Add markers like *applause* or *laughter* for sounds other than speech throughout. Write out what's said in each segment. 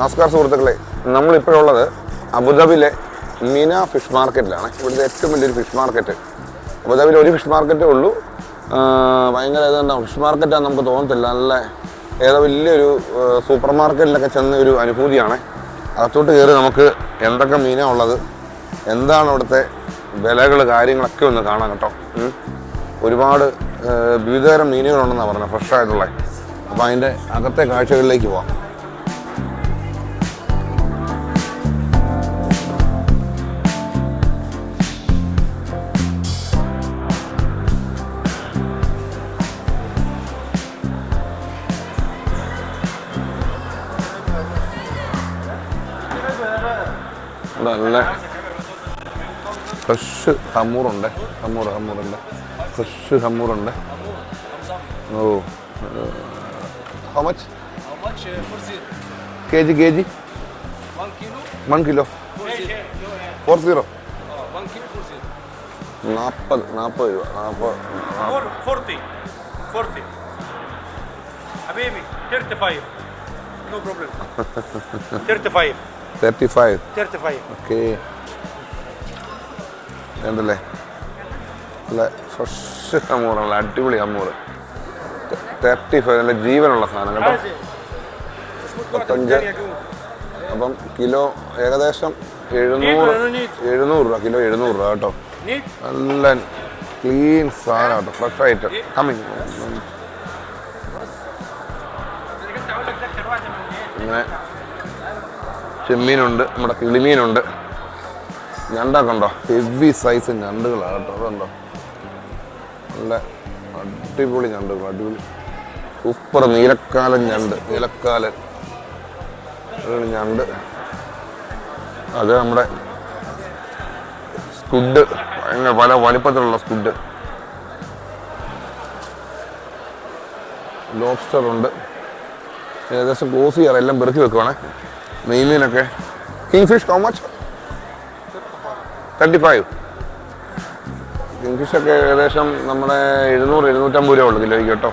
നമസ്കാരം സുഹൃത്തുക്കളെ നമ്മളിപ്പോഴുള്ളത് അബുദാബിയിലെ മീന ഫിഷ് മാർക്കറ്റിലാണ്. ഇവിടുത്തെ ഏറ്റവും വലിയൊരു ഫിഷ് മാർക്കറ്റ്. അബുദാബിയിൽ ഒരു ഫിഷ് മാർക്കറ്റേ ഉള്ളൂ. ഭയങ്കര ഏതാണ്ട് ഫിഷ് മാർക്കറ്റാന്ന് നമുക്ക് തോന്നത്തില്ല. നല്ല ഏതോ വലിയൊരു സൂപ്പർ മാർക്കറ്റിലൊക്കെ ചെന്ന ഒരു അനുഭൂതിയാണ്. അകത്തോട്ട് കയറി നമുക്ക് എന്തൊക്കെ മീനാണ് ഉള്ളത് എന്താണ് അവിടുത്തെ വിലകൾ കാര്യങ്ങളൊക്കെ ഒന്ന് കാണാം കേട്ടോ. ഒരുപാട് വിവിധതരം മീനുകളുണ്ടെന്നാണ് പറഞ്ഞത് ഫ്രഷ് ആയിട്ടുള്ള അപ്പോൾ അതിന്റെ അകത്തെ കാഴ്ചകളിലേക്ക് പോവാം. നല്ല ഫ്രഷ് ഹമ്മൂറുണ്ട് ഹമ്മൂർ ഹമ്മൂറുണ്ട് fresh ഹമ്മൂറുണ്ട് oh how much How much uh, for zero? K G K G One kilo? One kilo For zero. Four zero Uh, one kilo for zero. നാൽപ്പത് നാൽപ്പത് രൂപ നാൽപ്പത് Four, 40 40 حبيبي 35 no problem 35 thirty five 35 okay ഉണ്ടല്ലേ നല്ല fresh ഹമ്മൂറാണ് അടിപൊളി ഹമ്മൂറ് thirty five നല്ല ജീവനുള്ള സാധനം കേട്ടോ. മുപ്പത്തഞ്ച് അപ്പം കിലോ ഏകദേശം എഴുന്നൂറ് എഴുന്നൂറ് രൂപ കിലോ എഴുന്നൂറ് രൂപ കേട്ടോ. നല്ല ക്ലീൻ സാധനം കേട്ടോ. ഫ്രഷ് ആയിട്ട്. കമ്മിങ് ഇങ്ങനെ ചെമ്മീനുണ്ട് നമ്മുടെ കിളിമീനുണ്ട്. ഞണ്ടൊക്കെ ഉണ്ടോ ഹെവി സൈസ് ഞണ്ടുകളാണ് കേട്ടോ അതുണ്ടോ? നല്ല അടിപൊളി ഞണ്ടുകൾ അടിപൊളി. സൂപ്പർ നീലക്കാലൻ ഞണ്ട് നീലക്കാലൻ. ഞണ്ട്. അത് നമ്മുടെ സ്കുഡ് ഭയങ്കര പല വലിപ്പത്തിലുള്ള സ്കുഡ് ലോബ്സ്റ്റർ ഉണ്ട്. ഏകദേശം ക്ലോസ് ചെയ്യാറ് എല്ലാം പെറുക്കി വെക്കുവാണേ. നെയ്മീനൊക്കെ king fish how much thirty five king fish ഒക്കെ ഏകദേശം നമ്മുടെ എഴുന്നൂറ് എഴുന്നൂറ്റമ്പത് രൂപ ഉള്ളു കിലോയ്ക്ക് കേട്ടോ.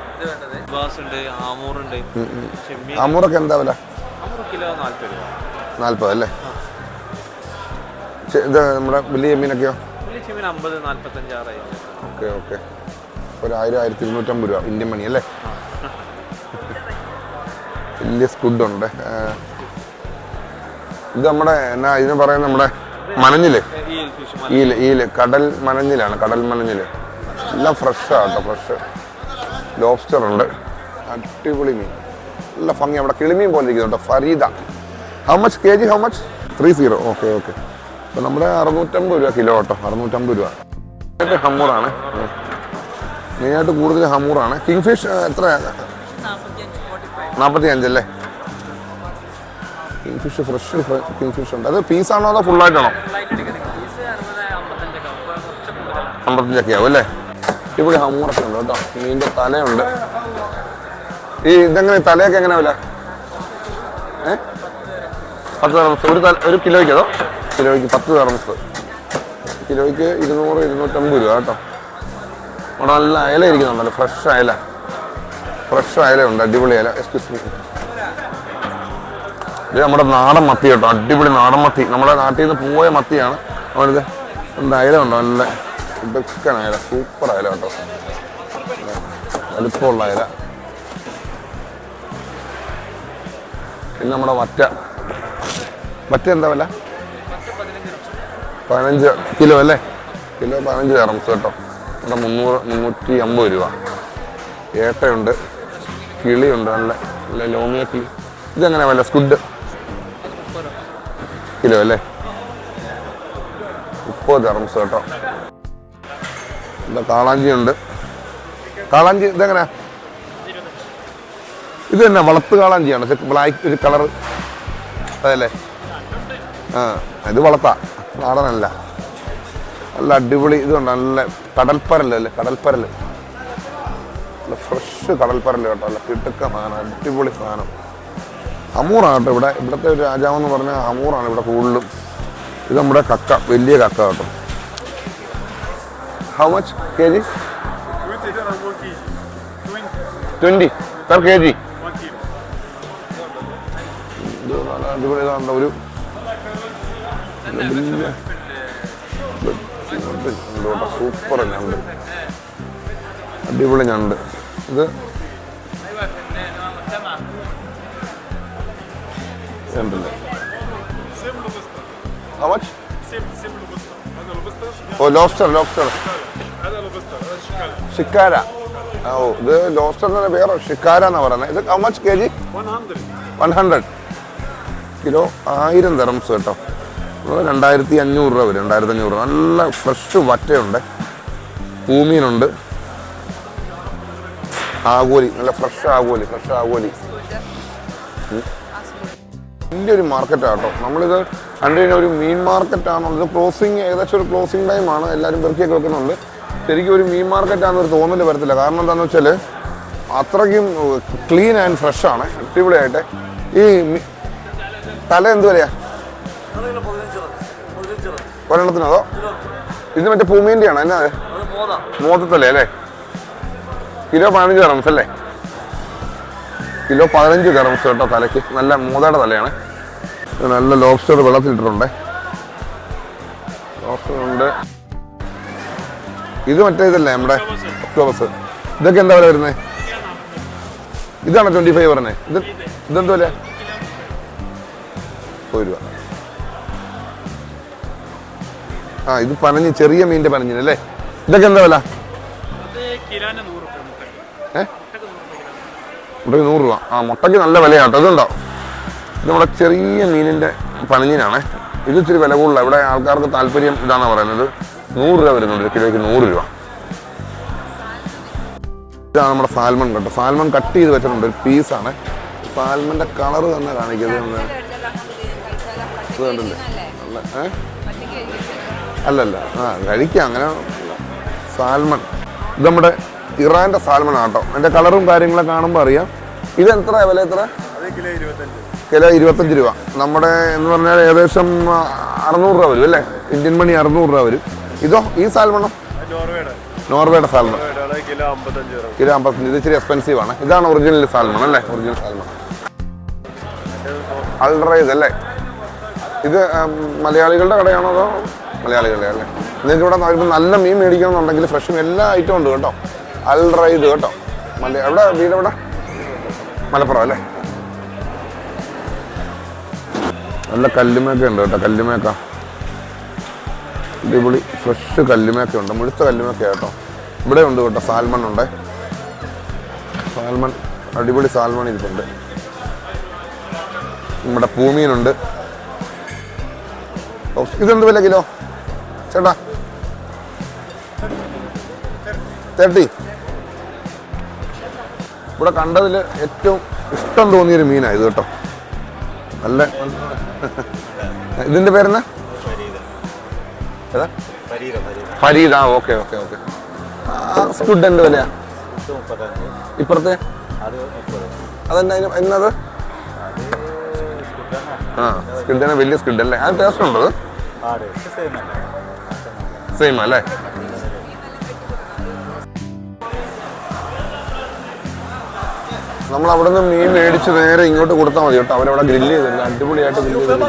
അമൂറൊക്കെ എന്താ വില? നാൽപ്പത് അല്ലേ? ഇത് നമ്മുടെ വലിയ ചെമ്മീനൊക്കെയോ? Okay okay. ഒരു ആയിരം ആയിരത്തി ഇരുന്നൂറ്റമ്പത് രൂപ. ഇന്ത്യൻ മണി അല്ലേ? *laughs* വലിയ സ്കുഡുണ്ട് ഇത് നമ്മുടെ എന്നാ ഇതിന് പറയുന്നത് നമ്മുടെ മനഞ്ഞിൽ ഈൽ ഈൽ കടൽ മനഞ്ഞിലാണ് കടൽ മനഞ്ഞിൽ എല്ലാം ഫ്രഷാണ് കേട്ടോ ഫ്രഷ് ലോബ്സ്റ്റർ ഉണ്ട്. അടിപൊളി മീൻ. നല്ല ഭംഗി അവിടെ കിളിമീൻ പോലെ ഇരിക്കുന്നുണ്ട് Farida. How much K G how much three zero okay okay അപ്പോൾ നമ്മുടെ അറുന്നൂറ്റമ്പത് രൂപ കിലോ കേട്ടോ അറുന്നൂറ്റമ്പത് രൂപ. മെയിനായിട്ട് ഹമ്മൂറാണ് മെയിനായിട്ട് കൂടുതൽ ഹമ്മൂറാണ് കിങ് ഫിഷ് എത്രയാണ് നാൽപ്പത്തി അഞ്ചല്ലേ ഫിഷ് ഫ്രഷ് കിങ് ഫിഷ് ഉണ്ട്. അത് പീസാണോ അതോ ഫുള്ളായിട്ടാണോ അമ്പത്തഞ്ചൊക്കെ ആവും അല്ലേ? ഇവിടെ ഹമ്മൂറൊക്കെ ഉണ്ട് കേട്ടോ. മീനിന്റെ തലയുണ്ട്. ഈ ഇതെങ്ങനെ തലയൊക്കെ എങ്ങനെ വില? ഏ? പത്ത് തെർമസ് ഒരു തല ഒരു കിലോയ്ക്ക് അതോ? കിലോയ്ക്ക് പത്ത് തെർമസ് കിലോയ്ക്ക് ഇരുന്നൂറ് ഇരുന്നൂറ്റമ്പത് രൂപ കേട്ടോ. അവിടെ നല്ല അയല ഇരിക്കുന്നുണ്ടല്ലോ. ഫ്രഷ് അയല. ഫ്രഷ് അയല ഉണ്ട് അടിപൊളി അയല. എക്സ്ക്യൂസ് മീ ഇത് നമ്മുടെ നാടൻ മത്തി കേട്ടോ. അടിപൊളി നാടൻ മത്തി. നമ്മുടെ നാട്ടിൽ നിന്ന് പോയ മത്തിയാണ്. അവനത് അയല ഉണ്ടോ? നല്ല ഇതൊക്കെ അയല. സൂപ്പർ അയല കേട്ടോ. വലുപ്പമുള്ള അയല. പിന്നെ നമ്മുടെ വറ്റ. വറ്റ എന്താ വില? പതിനഞ്ച് കിലോ അല്ലേ? കിലോ പതിനഞ്ച് തറംസ് കേട്ടോ. ഇവിടെ മുന്നൂറ് മുന്നൂറ്റി അമ്പത് രൂപ. ഏട്ടയുണ്ട് കിളിയുണ്ട് നല്ല നല്ല ലോമിയ കിളി. ഇതെങ്ങനെ വല്ല സ്കുഡ് കിലോ അല്ലേ? മുപ്പത് തെറംസ് കേട്ടോ. എന്താ കാളാഞ്ചി ഉണ്ട്. കാളാഞ്ചി ഇതെങ്ങനെ ഇത് തന്നെ വളർത്ത് കാളാഞ്ചിയാണ്. ബ്ലാക്ക് ഒരു കളർ അതല്ലേ? ആ ഇത് വളർത്താ നാടനല്ല. നല്ല അടിപൊളി ഇതുണ്ട്. നല്ല കടൽപ്പരൽ അല്ലേ? കടൽപ്പരൽ. നല്ല ഫ്രഷ് കടൽപ്പരൽ കേട്ടോ. നല്ല കിട്ടുക്ക സാധനം. അടിപൊളി സാധനം. കേട്ടോ ഇവിടെ. ഇവിടുത്തെ ഒരു രാജാവെന്ന് പറഞ്ഞാൽ അമൂറാണ് ഇവിടെ കൂടുതലും. ഇത് നമ്മുടെ കക്ക വലിയ കക്ക കേട്ടോ. How much K G 20 dirham 1 kg. 20 twenty per K G 1 kilo അടിപൊളി ഇതാണ്ട ഒരു സൂപ്പർ ഞണ്ട് അടിപൊളി ഞണ്ട്. ഇത് ഉണ്ടല്ലേ How much? Oh lobster lobster ഷിക്കാര ഓ ഇത് ലോബ്സ്റ്ററിന്റെ പേരോ ഷിക്കാര എന്നാ പറയുന്നത് ഇത് how much K G one hundred kilo ആയിരം തെറംസ് കേട്ടോ. രണ്ടായിരത്തി അഞ്ഞൂറ് രൂപ വരും രണ്ടായിരത്തി അഞ്ഞൂറ് രൂപ. നല്ല ഫ്രഷ് വറ്റയുണ്ട്. പൂമീനുണ്ട് ആഗോലി നല്ല ഫ്രഷ് ആഗോലി ഫ്രഷ് ആഗോലി വലിയ ഒരു മാർക്കറ്റാണ് കേട്ടോ നമ്മളിത് കണ്ടു കഴിഞ്ഞാൽ ഒരു മീൻ മാർക്കറ്റ് ആണുള്ളത് ക്ലോസിങ് ഏകദേശം ഒരു ക്ലോസിങ് ടൈമാണ് എല്ലാവരും പെറുക്കിയൊക്കെ വെക്കുന്നുണ്ട്. ശരിക്കും ഒരു മീൻ മാർക്കറ്റാണെന്നൊരു തോന്നൽ വരത്തില്ല. കാരണം എന്താണെന്ന് വെച്ചാൽ അത്രയ്ക്കും ക്ലീൻ ആൻഡ് ഫ്രഷ് ആണ്. അടിപൊളിയായിട്ട്. ഈ തല എന്ത് വരെയാ ഒരെണ്ണത്തിനതോ ഇത് മറ്റേ പൂമീന്റെ ആണോ എന്നാ? മോത്തത്തല്ലേ അല്ലേ കിലോ പതിനഞ്ച് കറംസ് അല്ലേ? കിലോ പതിനഞ്ച് ഗ്രാംസ് കേട്ടോ തലയ്ക്ക്. നല്ല മൂതയുടെ തലയാണ്. നല്ല ലോബ്സ്റ്റർ വെള്ളത്തിലിട്ടിട്ടുണ്ട്. ലോബ്സ്റ്റർ ഉണ്ട്. ഇത് മറ്റേ ഇതല്ലേ നമ്മുടെ ഒക്ടോബസ് ഇതൊക്കെ എന്താ വില വരുന്നത് ഇതാണ് ട്വന്റി ഫൈവ് പറഞ്ഞത് ഇത് ഇതെന്ത് വില? ഒരു ആ ഇത് പനഞ്ഞ് ചെറിയ മീനിന്റെ പനഞ്ഞിനല്ലേ ഇതൊക്കെ എന്താ വില? മുട്ടയ്ക്ക് നൂറ് രൂപ. ആ മുട്ടയ്ക്ക് നല്ല വിലയാട്ടോ ഇതുണ്ടോ? ഇത് നമ്മുടെ ചെറിയ മീനിന്റെ പനഞ്ഞിനാണ് ഇത് ഇച്ചിരി വില കൂടുതലാണ് ഇവിടെ ആൾക്കാർക്ക് താല്പര്യം ഇതാണെന്ന് പറയുന്നത്. നൂറ് രൂപ വരുന്നുണ്ട്. ഒരു കിലോയ്ക്ക് നൂറ് രൂപ. ഇതാണ് നമ്മുടെ സാൽമൺ കേട്ടോ. സാൽമൺ കട്ട് ചെയ്ത് വെച്ചിട്ടുണ്ട്. ഒരു പീസാണ് സാൽമന്റെ കളർ തന്നെ കാണിക്കുന്നത്. ഇത് കണ്ടില്ലേ? അല്ലല്ല. ആ കഴിക്കാം. അങ്ങനെ സാൽമൺ. ഇത് നമ്മുടെ ഇറാന്റെ സാൽമൺ ആട്ടോ എന്റെ കളറും കാര്യങ്ങളൊക്കെ കാണുമ്പോൾ അറിയാം. ഇത് എത്ര വില എത്ര? കിലോ ഇരുപത്തഞ്ച്. രൂപ. നമ്മുടെ എന്ന് പറഞ്ഞാൽ ഏകദേശം അറുന്നൂറ് രൂപ വരും അല്ലേ? ഇന്ത്യൻ മണി അറുന്നൂറ് രൂപ വരും. ഇതോ ഈ സാൽമണോ? നോർവേയുടെ സാൽമൺ. കിലോ അമ്പത്തഞ്ച് ഇത് ഇച്ചിരി എക്സ്പെൻസീവ് ആണ്. ഇതാണ് ഒറിജിനൽ സാൽമൺ അല്ലേ? Original salmon. അൾഡറൈസ് അല്ലേ? ഇത് മലയാളികളുടെ കടയാണോ അതോ മലയാളികളുടെ അല്ലേ? നിങ്ങൾക്ക് ഇവിടെ നല്ല മീൻ മേടിക്കണമെന്നുണ്ടെങ്കിൽ ഫ്രഷ് എല്ലാ ഐറ്റം ഉണ്ട് കേട്ടോ. അൾറൈസ് കേട്ടോ. മല എവിടെ വീട് എവിടെ? മലപ്പുറം അല്ലേ? നല്ല കല്ലുമേക്ക ഉണ്ട് കേട്ടോ കല്ലുമേക്ക. അടിപൊളി ഫ്രഷ് കല്ലുമേക്ക ഉണ്ട് മുഴുത്ത കല്ലുമേക്ക കേട്ടോ. ഇവിടെ ഉണ്ട് കേട്ടോ സാൽമൺ ഉണ്ട്. സാൽമൺ അടിപൊളി സാൽമൺ ഇരിപ്പുണ്ട്. നമ്മുടെ പൂമീനുണ്ട് ഇതെന്ത് വില കിലോ? ചേട്ടാ തേർട്ടി. ഇവിടെ കണ്ടതിൽ ഏറ്റവും ഇഷ്ടം തോന്നിയൊരു മീനാണ് ഇത് കേട്ടോ. നല്ല ഇതിന്റെ പേരെന്നാ? ഏതാ? ഫരീദ. ആ ഓക്കെ ഓക്കെ ഓക്കെ. ഫുഡ് എന്ത് വിലയാ? ഇപ്പുറത്തെ? അതെന്നാ അതിന് എന്നത്? ആ സ്കിഡിന് വലിയ സ്കിഡ് അല്ലേ? അത്? ടേസ്റ്റ് ഉണ്ടോ സെയിം അല്ലേ? നമ്മൾ അവിടെ നിന്ന് മീൻ മേടിച്ച് നേരെ ഇങ്ങോട്ട് കൊടുത്താൽ മതി കേട്ടോ. അവരവിടെ ഗ്രില്ല് ചെയ്തില്ല അടിപൊളിയായിട്ട് ഗ്രില്ല്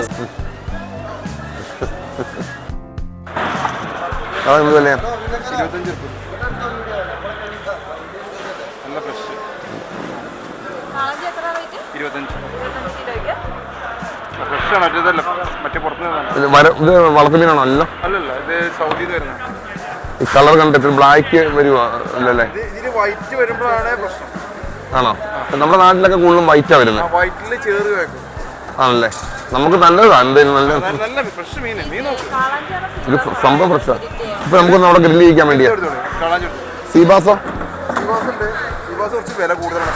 സൗദിയിൽ ഈ കളർ കണ്ടിട്ട് ബ്ലാക്ക് വരുവാ അല്ലല്ലേ? വൈറ്റ് വരുമ്പോഴാണ് പ്രശ്നം. ആണോ? നമ്മുടെ നാട്ടിലൊക്കെ കൂടുതലും വൈറ്റാ വരുന്നത്. വൈറ്റിൽ ചേറ് ആണല്ലേ? നമുക്ക് നല്ലതാണ് എന്തായാലും നല്ല നല്ല- ഫ്രഷ് മീൻ മീൻ നോക്ക്. ഇത് സംഭവം ഫ്രഷാ ഇപ്പൊ നമുക്കൊന്ന് അവിടെ ഗ്രില്ല് ചെയ്യിക്കാൻ വേണ്ടിയാ. സീബാസോ? സീബാസ് കുറച്ച് വില കൂടുതലാണ്.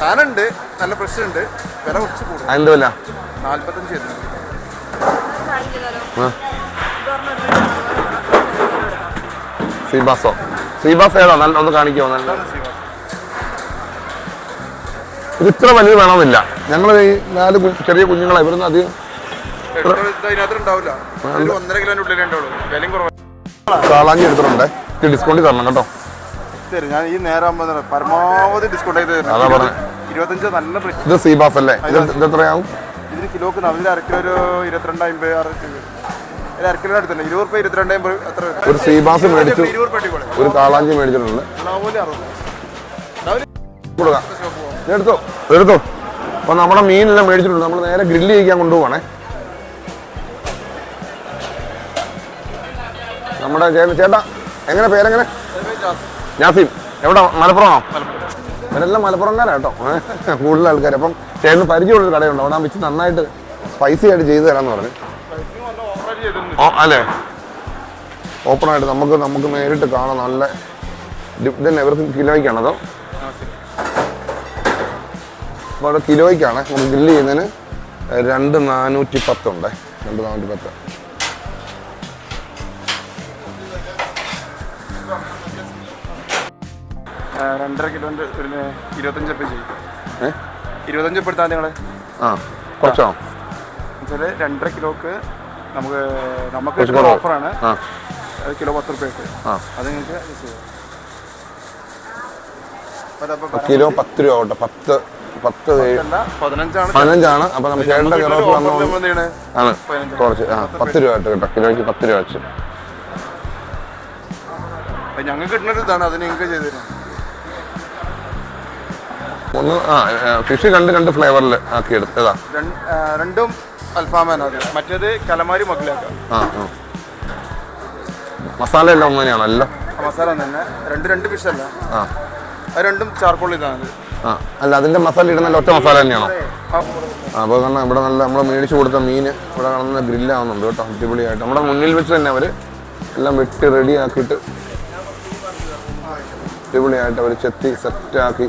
സാധനം ഉണ്ട് നല്ല ഫ്രഷ് ഉണ്ട്. വില കുറച്ച് കൂടുതൽ അതിന്റെ വില? നാല്പത്തഞ്ച് സീബാസോ? സീബാസ് ഏതാ? നല്ല ഒന്ന് കാണിക്കുമോ നല്ല ഇത് ഇത്ര വലിയ വേണമെന്നില്ല. ഞങ്ങൾ ഈ നാല് ചെറിയ കുഞ്ഞുങ്ങളെ. ഇവിടുന്ന് അധികം അതിനകത്ത് ഉണ്ടാവില്ല ഒരു ഒന്നര കിലോന്റെ ഉള്ളിലേ ഉണ്ടാവുള്ളൂ വിലയും കുറവ്. കാളാഞ്ഞി എടുത്തിട്ടുണ്ട്. ഇത് ഡിസ്കൗണ്ട് തരണം കേട്ടോ. ഞാൻ ഈ നേരം പരമാവധി ഡിസ്കൗണ്ട് ചെയ്ത് അതാ തരും പറഞ്ഞെ. ഇരുപത്തഞ്ച് നല്ല ഇത് സീബാസ് അല്ലേ? ഇത് എത്രയാവും? ഇതിന് കിലോക്ക് അതിൽ അരക്കിലോ ഒരു ഇരുപത്തിരണ്ട് അമ്പത് ആറ് ഒരു അരക്കിലോ അടുത്തന്നെ ഇരുപത് റുപ്യ ഇരുപത്തിരണ്ട് അമ്പത് അത്ര ഒരു സീബാസ് മേടിച്ചു. ഒരു കാളാഞ്ചി മേടിച്ചിട്ടുണ്ട്. കൊടുക്കാം. എടുത്തോ? എടുത്തോ. അപ്പൊ നമ്മുടെ മീനെല്ലാം മേടിച്ചിട്ടുണ്ട്. നമ്മൾ നേരെ ഗ്രില്ല് ചെയ്യിക്കാൻ കൊണ്ടുപോവാണേ. നമ്മുടെ ചേട്ടാ എങ്ങനെ പേരെങ്ങനെ? ജാസിം എവിടെ? മലപ്പുറമാണോ? ഇവരെല്ലാം മലപ്പുറംകാരാ കേട്ടോ. കൂടുതൽ ആൾക്കാർ അപ്പം ചേട്ടന് പരിചയമുള്ളൊരു കടയുണ്ട്. അവിടെ വെച്ച് നന്നായിട്ട് സ്പൈസി ആയിട്ട് ചെയ്തു തരാന്ന് പറഞ്ഞു. ഓ അല്ലേ? ഓപ്പണായിട്ട് നമുക്ക് നമുക്ക് നേരിട്ട് കാണാം നല്ല ഇത് ഇതന്നെ ഇവർക്ക് കിലോയ്ക്കാണതോ? അപ്പോൾ കിലോയ്ക്കാണ്. നമ്മൾ ഗ്രില്ല് ചെയ്യുന്നതിന് രണ്ട് നാനൂറ്റി പത്തുണ്ട് രണ്ട് നാനൂറ്റി പത്ത് രണ്ടര കിലോന്റെ ഒരു ഇരുപത്തഞ്ച് ചെയ്യും. ഇരുപത്തഞ്ച് എടുത്താൽ നിങ്ങൾ? ആ കുറച്ചോ? എന്നുവെച്ചാൽ രണ്ടര കിലോക്ക് നമുക്ക് നമുക്ക് ഓഫറാണ് കിലോ പത്ത് റുപ്യ ആ. അത് നിങ്ങൾക്ക് കിലോ പത്ത് രൂപ ആവട്ടെ. പത്ത് പത്ത് പതിനഞ്ചാണ്. അപ്പൊ നമുക്ക് കറോഫ് offer വന്നു ആണ്. കുറച്ച് ആ പത്ത് രൂപ ആയിട്ട് കേട്ടോ. കിലോയ്ക്ക് പത്ത് രൂപ വെച്ച്. ഞങ്ങൾക്ക് കിട്ടുന്ന ഇതാണ്. അത് നിങ്ങൾക്ക് ചെയ്തു ഒന്ന് ആ ഫിഷ് രണ്ട് രണ്ട് ഫ്ലേവറിൽ ആക്കി എടുത്തതാ രണ്ടും അൽഫാമാണ് മറ്റേത് കലമാരി ആ ആ. മസാല എല്ലാം ഒന്ന് തന്നെയാണല്ലോ മസാല തന്നെ രണ്ട് രണ്ട് ഫിഷ് അല്ല. ആ. രണ്ടും ചാർക്കോൾ ഇതാണ്. ആ അല്ല അതിന്റെ മസാല ഇടുന്ന ഒറ്റ മസാല തന്നെയാണോ? അപ്പോൾ കാരണം ഇവിടെ നല്ല നമ്മൾ മേടിച്ചു കൊടുത്ത മീൻ ഇവിടെ കാണുന്ന ഗ്രില്ലാവുന്നുണ്ട് കേട്ടോ അടിപൊളിയായിട്ട്. നമ്മുടെ മുന്നിൽ വെച്ച് തന്നെ അവർ എല്ലാം വെട്ടി റെഡി ആക്കിയിട്ട് അടിപൊളിയായിട്ട് അവർ ചെത്തി സെറ്റ് സെറ്റാക്കി.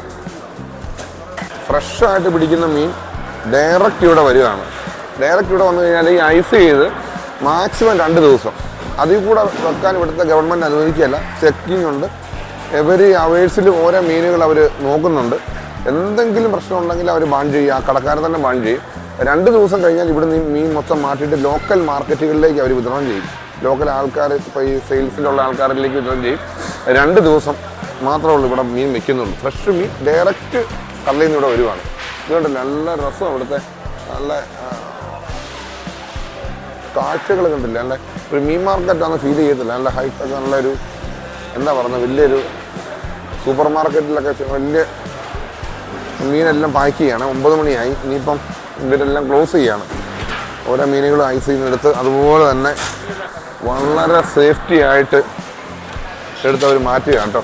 ഫ്രഷായിട്ട് പിടിക്കുന്ന മീൻ ഡയറക്റ്റ് ഇവിടെ വരികയാണ് ഡയറക്റ്റ് ഇവിടെ വന്നു കഴിഞ്ഞാൽ ഈ ഐസ് ചെയ്ത് മാക്സിമം രണ്ട് ദിവസം. അതിൽ കൂടെ വെക്കാൻ ഇവിടുത്തെ ഗവൺമെന്റ് അനുവദിക്കുകയല്ല ചെക്കിംഗ് ഉണ്ട് എവരി അവേഴ്സിൽ ഓരോ മീനുകൾ അവർ നോക്കുന്നുണ്ട്. എന്തെങ്കിലും പ്രശ്നം ഉണ്ടെങ്കിൽ അവർ ബാൻ ചെയ്യും. ആ കടക്കാരൻ തന്നെ ബാൻ ചെയ്യും. രണ്ട് ദിവസം കഴിഞ്ഞാൽ ഇവിടെ നിന്ന് മീൻ മൊത്തം മാറ്റിയിട്ട് ലോക്കൽ മാർക്കറ്റുകളിലേക്ക് അവർ വിതരണം ചെയ്യും. ലോക്കൽ ആൾക്കാർ ഇപ്പോൾ ഈ സെയിൽസിലുള്ള ആൾക്കാരിലേക്ക് വിതരണം ചെയ്യും. രണ്ട് ദിവസം മാത്രമേ ഉള്ളൂ ഇവിടെ മീൻ വെക്കുന്നുള്ളൂ ഫ്രഷ് മീൻ ഡയറക്റ്റ് കള്ളിൽ നിന്ന് ഇവിടെ വരുവാണ്. ഇതുകൊണ്ട് നല്ല രസം ഇവിടുത്തെ നല്ല കാഴ്ചകൾ കണ്ടില്ല? നല്ല ഒരു മീൻ മാർക്കറ്റാണ് ഫീൽ ചെയ്യത്തില്ല. നല്ല ഹൈടെക് നല്ലൊരു എന്താ പറയുന്നത് വലിയൊരു സൂപ്പർ മാർക്കറ്റിലൊക്കെ വലിയ മീനെല്ലാം പാക്ക് ചെയ്യാണ്. ഒമ്പത് മണിയായി. ഇനിയിപ്പം ഇവരെല്ലാം ക്ലോസ് ചെയ്യാണ്. ഓരോ മീനുകളും ഐസ് ചെയ്യുന്നെടുത്ത് അതുപോലെ തന്നെ വളരെ സേഫ്റ്റി ആയിട്ട് എടുത്ത് അവർ മാറ്റുകയാണ് കേട്ടോ.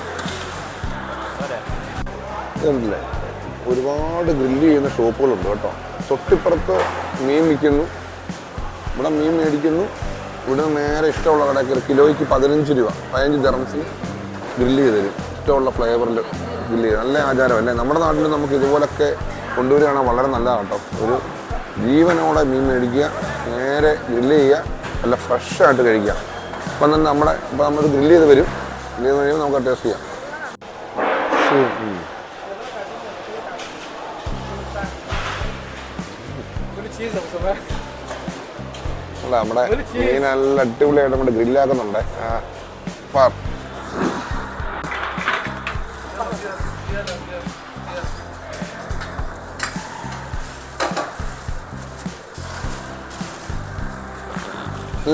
ഇതല്ലേ ഒരുപാട് ഗ്രില്ല് ചെയ്യുന്ന ഷോപ്പുകളുണ്ട് കേട്ടോ. തൊട്ടിപ്പുറത്ത് മീൻ വിൽക്കുന്നു. ഇവിടെ മീൻ മേടിക്കുന്നു. ഇവിടെ നേരെ ഇഷ്ടമുള്ള കടയ്ക്ക് കിലോയ്ക്ക് പതിനഞ്ച് രൂപ പതിനഞ്ച് ദർമസിന് ഗ്രില്ല് ചെയ്ത് തരും. ഇഷ്ടമുള്ള ഫ്ലേവറിൽ ഗ്രില്ല് നല്ല നല്ല ആചാരമല്ലേ നമ്മുടെ നാട്ടിൽ നമുക്ക് ഇതുപോലൊക്കെ കൊണ്ടുവരികയാണെങ്കിൽ വളരെ നല്ലതാണ് കേട്ടോ. ഒരു ജീവനോടെ മീൻ മേടിക്കുക നേരെ ഗ്രില്ല് ചെയ്യുക നല്ല ഫ്രഷായിട്ട് കഴിക്കുക. അപ്പം തന്നെ നമ്മുടെ ഇപ്പം നമ്മൾ ഗ്രില്ല് ചെയ്ത് വരും. ഗ്രില്ല് ചെയ്ത് കഴിയുമ്പോൾ നമുക്ക് ടേസ്റ്റ് ചെയ്യാം. അല്ല നമ്മുടെ മീൻ നല്ല അടിപൊളിയായിട്ട് നമ്മുടെ ഗ്രില്ലാക്കുന്നുണ്ട് ആ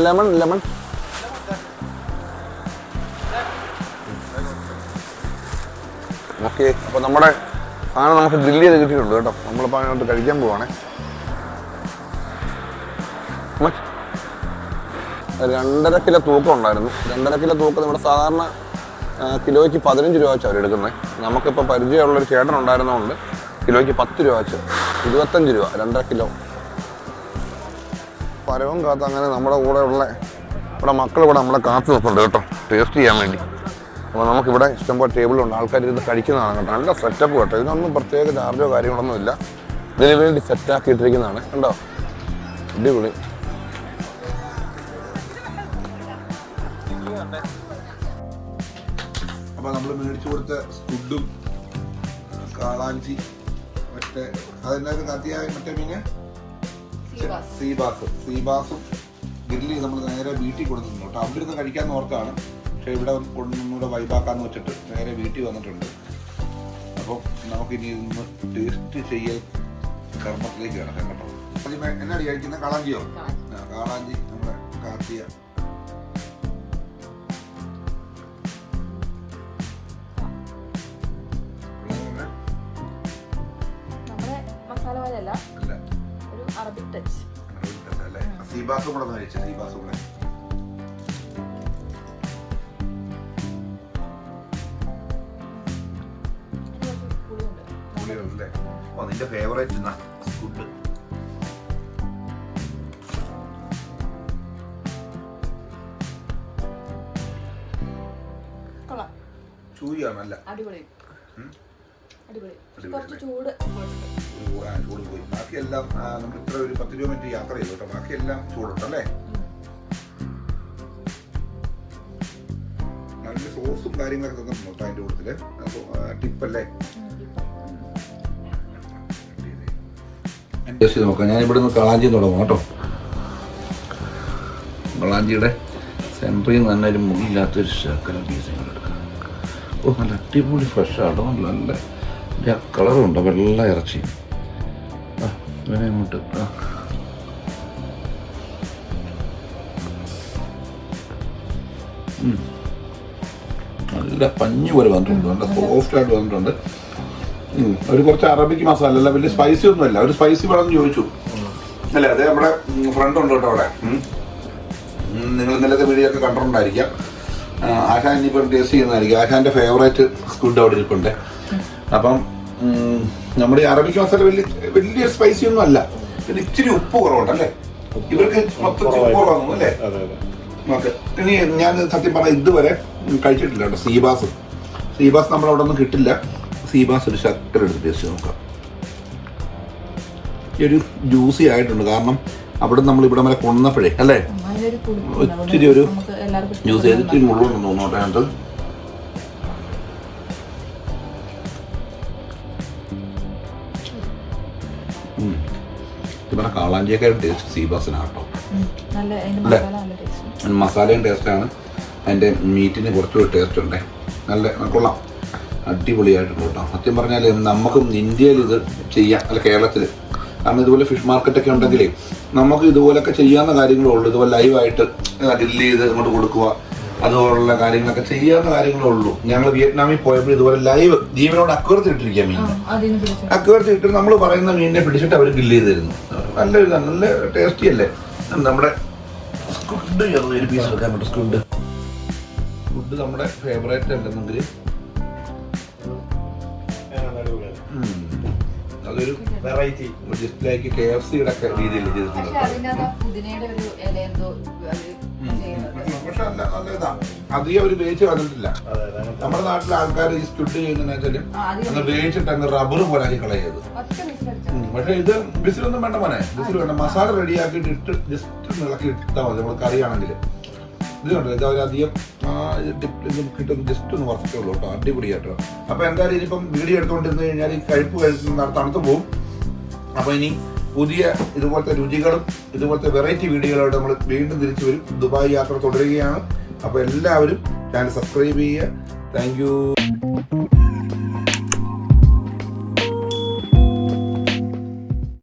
ലെമൺ ലെമൺ ഓക്കെ അപ്പോൾ നമ്മുടെ സാധനം നമുക്ക് ഗ്രില്ല് ചെയ്ത് കിട്ടിയിട്ടുണ്ട് കേട്ടോ. നമ്മളിപ്പോൾ അതിനകത്ത് കഴിക്കാൻ പോവാണേ. രണ്ടര കിലോ തൂക്കം ഉണ്ടായിരുന്നു. രണ്ടര കിലോ തൂക്കം നമ്മുടെ സാധാരണ കിലോയ്ക്ക് പതിനഞ്ച് രൂപ വെച്ചാണ് അവരെടുക്കുന്നത് നമുക്കിപ്പോൾ പരിചയമുള്ളൊരു ചേട്ടൻ ഉണ്ടായിരുന്നതുകൊണ്ട് കിലോയ്ക്ക് പത്ത് രൂപ വെച്ച് ഇരുപത്തഞ്ച് രൂപ രണ്ടര കിലോ. പരവും കാത്ത് അങ്ങനെ നമ്മുടെ കൂടെ ഉള്ള ഇവിടെ മക്കൾ ഇവിടെ നമ്മളെ കാത്തു നിൽപ്പുണ്ട് കേട്ടോ. ടേസ്റ്റ് ചെയ്യാൻ വേണ്ടി. അപ്പോൾ നമുക്കിവിടെ ഇഷ്ടംപോലെ ടേബിളുണ്ട് ആൾക്കാർ ഇത് കഴിക്കുന്നതാണ് കേട്ടോ. നല്ല സെറ്റപ്പ് കേട്ടോ. ഇതിനൊന്നും പ്രത്യേക ചാർജോ കാര്യങ്ങളൊന്നും ഇല്ല. ഇതിന് വേണ്ടി സെറ്റാക്കിയിട്ടിരിക്കുന്നതാണ് കണ്ടോ? അടിപൊളി. അപ്പൊ നമ്മൾ മേടിച്ചു കൊടുത്ത സ്കുഡും കാളാഞ്ചി മറ്റേ അതിനകത്ത് കത്തിയായ മറ്റേ മീന്? സീബാസ് സീബാസും ഗ്രില്ല് നമ്മൾ നേരെ വീട്ടിൽ കൊടുത്തിട്ടുണ്ട് കേട്ടോ. അവിടെ ഇരുന്ന് കഴിക്കാൻ ഓർത്താണ് പക്ഷെ ഇവിടെ കൊണ്ടുകൂടെ വൈബാക്കാന്ന് വെച്ചിട്ട് നേരെ വീട്ടിൽ വന്നിട്ടുണ്ട്. അപ്പോൾ നമുക്കിനി ഇന്ന് ടേസ്റ്റ് ചെയ്യൽ കർമ്മത്തിലേക്ക് കിടക്കാം കേട്ടോ. ആദ്യമേ എന്നാ കഴിക്കുന്ന? കാളാഞ്ചിയോ? കാളാഞ്ചി. നമ്മുടെ കാർത്തിക. മസാല പോലെയല്ല അറബിക് ടച്ച് അല്ലേ? സീബാസും കൂടെ ഒന്ന് കഴിച്ചു സീബാസും കൂടെ. പുളിയുണ്ടല്ലേ? ഓ നിന്റെ ഫേവറേറ്റ് ഫുഡ് അടിപൊളി അടിപൊളി. അടിപൊളി കുറച്ച് ചൂട് പോയി ബാക്കിയെല്ലാം ആ, നമ്മൾ ഇത്ര ഒരു പത്ത് രൂപ മിനിറ്റ് യാത്ര ചെയ്തു കേട്ടോ. ബാക്കിയെല്ലാം ചൂടുണ്ടല്ലേ നല്ല സോസും കാര്യങ്ങളൊക്കെ അതിന്റെ കൂട്ടത്തിൽ. ടിപ്പല്ലേ ടേസ്റ്റ് നോക്കാം. ഞാൻ ഇവിടെ നിന്ന് കളാഞ്ചി തുടങ്ങും കേട്ടോ. കളാഞ്ചിയുടെ സെൻട്രിൽ നിന്ന് തന്നെ ഒരു മുള്ളില്ലാത്തൊരു ശക്കല പീസ് എടുക്കാം. ഓ നല്ല അടിപൊളി ഫ്രഷ് ആട്ടോ നല്ല നല്ല കളറുണ്ടോ? വെള്ള ഇറച്ചി. ആ ഇവനെ അങ്ങോട്ട്. ആ. നല്ല പഞ്ഞു പോലെ വന്നിട്ടുണ്ട്. നല്ല സോഫ്റ്റ് ആയിട്ട് വന്നിട്ടുണ്ട്. ഒരു കുറച്ച് അറബിക്ക് മസാല അല്ല വലിയ സ്പൈസി ഒന്നും അല്ല. ഒരു സ്പൈസി വേണം ചോദിച്ചു. അല്ലേ? അതെ നമ്മുടെ ഫ്രണ്ട് ഉണ്ട് കേട്ടോ അവിടെ. നിങ്ങൾ ഇന്നലത്തെ വീഡിയോ ഒക്കെ കണ്ടിട്ടുണ്ടായിരിക്കാം. ആഹാൻ ആശാൻ ഇനിയിപ്പം ടേസ്റ്റ് ചെയ്യുന്നതായിരിക്കും. ആശാന്റെ ഫേവറേറ്റ് ഫുഡ് അവിടെ ഇരിപ്പുണ്ട്. അപ്പം നമ്മുടെ ഈ അറബിക്ക് മസാല വലിയ വലിയ സ്പൈസി ഒന്നും അല്ല. പിന്നെ ഇച്ചിരി ഉപ്പ് കുറവുണ്ടല്ലേ? ഇവർക്ക് മൊത്തത്തിൽ ഉപ്പ് കുറവാണ് അല്ലേ? ഓക്കെ. ഇനി ഞാൻ സത്യം പറഞ്ഞാൽ ഇതുവരെ കഴിച്ചിട്ടില്ല കേട്ടോ. സീബാസ്. സീബാസ് നമ്മൾ അവിടെ ഒന്നും കിട്ടില്ല. സീബാസ് ഒരു ശക്കര എടുത്ത് ടേസ്റ്റ് നോക്കാം. ഈ ഒരു ജ്യൂസി ആയിട്ടുണ്ട്. കാരണം അവിടെ നമ്മൾ ഇവിടെ വരെ കൊണ്ടുവന്നപ്പോഴേ അല്ലേ? ഒത്തിരി ഒരു നമുക്ക് എല്ലാവർക്കും ജ്യൂസ് ചെയ്തിട്ട് മുഴുവൻ തോന്നോട്ടെ അതിനകത്ത് കാളാഞ്ചിയൊക്കെ ടേസ്റ്റ് സീബാസിനാട്ടോ അല്ലേ? മസാലയും ടേസ്റ്റാണ് അതിന്റെ മീറ്റിന് കുറച്ചുകൂടി ടേസ്റ്റ് ഉണ്ട്. നല്ല കൊള്ളാം. അടിപൊളിയായിട്ടുണ്ട് കേട്ടോ. സത്യം പറഞ്ഞാൽ നമുക്കും ഇന്ത്യയിൽ ഇത് ചെയ്യാം അല്ല കേരളത്തിൽ കാരണം ഇതുപോലെ ഫിഷ് മാർക്കറ്റൊക്കെ ഉണ്ടെങ്കിലേ നമുക്ക് ഇതുപോലൊക്കെ ചെയ്യാവുന്ന കാര്യങ്ങളേ ഉള്ളൂ. ഇതുപോലെ ലൈവായിട്ട് ഡില്ല് ചെയ്ത് ഇങ്ങോട്ട് കൊടുക്കുക. അതുപോലുള്ള കാര്യങ്ങളൊക്കെ ചെയ്യാവുന്ന കാര്യങ്ങളേ ഉള്ളൂ ഞങ്ങൾ വിയറ്റ്നാമിൽ പോയപ്പോൾ ഇതുപോലെ ലൈവ് ജീവനോട് അക്വറത്ത് ഇട്ടിരിക്കുക മീൻ. അതിന് ഇട്ട് നമ്മൾ പറയുന്ന മീനിനെ പിടിച്ചിട്ട് അവർ ഗില്ല് ചെയ്ത് തരുന്നു നല്ല നല്ല ടേസ്റ്റി അല്ലേ? നമ്മുടെ സ്കുഡ് ഒരു പീസ് എടുക്കാൻ പറ്റും സ്കുഡ് സ്കുഡ് നമ്മുടെ ഫേവറേറ്റ് അല്ലെന്നെങ്കിൽ അതൊരു വെറൈറ്റി ഡിസ്പ്ലേക്ക് കെ എഫ് സിയുടെ രീതിയിൽ ചെയ്തിട്ടുണ്ട്. പക്ഷെ അല്ല നല്ല നല്ല ഇതാ. അധികം അവർ വേവിച്ച് കളഞ്ഞിട്ടില്ല നമ്മുടെ നാട്ടിലെ ആൾക്കാർ ഈ സ്റ്റുഡ് ചെയ്യുന്നതെന്ന് വെച്ചാൽ വേവിച്ചിട്ട് അങ്ങ് റബ്ബർ പോലെ ആക്കി കളയത് പക്ഷെ ഇത് ബിസിലൊന്നും വേണ്ട മോനെ. ബിസിൽ വേണ്ട. മസാല റെഡിയാക്കിയിട്ട് ഇട്ട് ജസ്റ്റ് ഇളക്കി ഇട്ടാൽ മതി. നമ്മൾ കറിയാണെങ്കിൽ. ഇത് കണ്ടോ? ഇത് അവരധികം കിട്ടും. ജസ്റ്റ് ഒന്ന് വറുത്തേ ഉള്ളൂ കേട്ടോ. അടിപൊളിയായിട്ടോ അപ്പൊ എന്തായാലും ഇനിയിപ്പം വീഡിയോ എടുത്തുകൊണ്ടിരുന്ന് കഴിഞ്ഞാൽ ഈ കഴിപ്പ് കഴിക്കുന്ന തണുത്ത് പോകും അപ്പൊ ഇനി പുതിയ ഇതുപോലത്തെ രുചികളും ഇതുപോലത്തെ വെറൈറ്റി വീഡിയോകളോട് നമ്മൾ വീണ്ടും തിരിച്ചു വരും. ദുബായ് യാത്ര തുടരുകയാണ്. അപ്പോൾ എല്ലാവരും ചാനൽ സബ്സ്ക്രൈബ് ചെയ്യുക. താങ്ക്